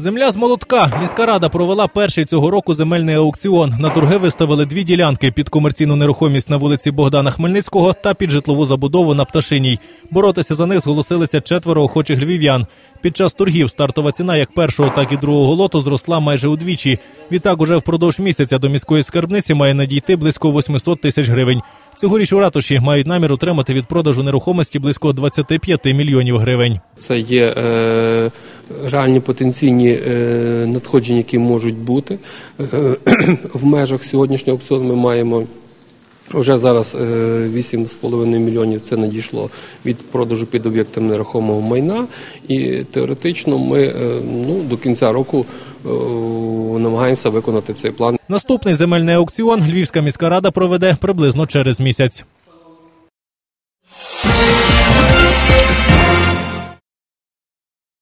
Земля з молотка. Міська рада провела перший цього року земельний аукціон. На торги виставили дві ділянки під комерційну нерухомість на вулиці Богдана Хмельницького та під житлову забудову на Пташиній. Боротися за них зголосилися четверо охочих львів'ян. Під час торгів стартова ціна як першого, так і другого лоту зросла майже удвічі. Відтак, уже впродовж місяця до міської скарбниці має надійти близько 800 тисяч гривень. Цьогоріч у ратуші мають намір отримати від продажу нерухомості близько 25 мільйонів гривень. Це є е, реальні потенційні е, надходження, які можуть бути. Е, в межах сьогоднішнього аукціону ми маємо вже зараз е, 8,5 мільйонів це надійшло від продажу під об'єктом нерухомого майна. І теоретично ми е, ну, до кінця року е, намагаємося виконати цей план. Наступний земельний аукціон Львівська міська рада проведе приблизно через місяць.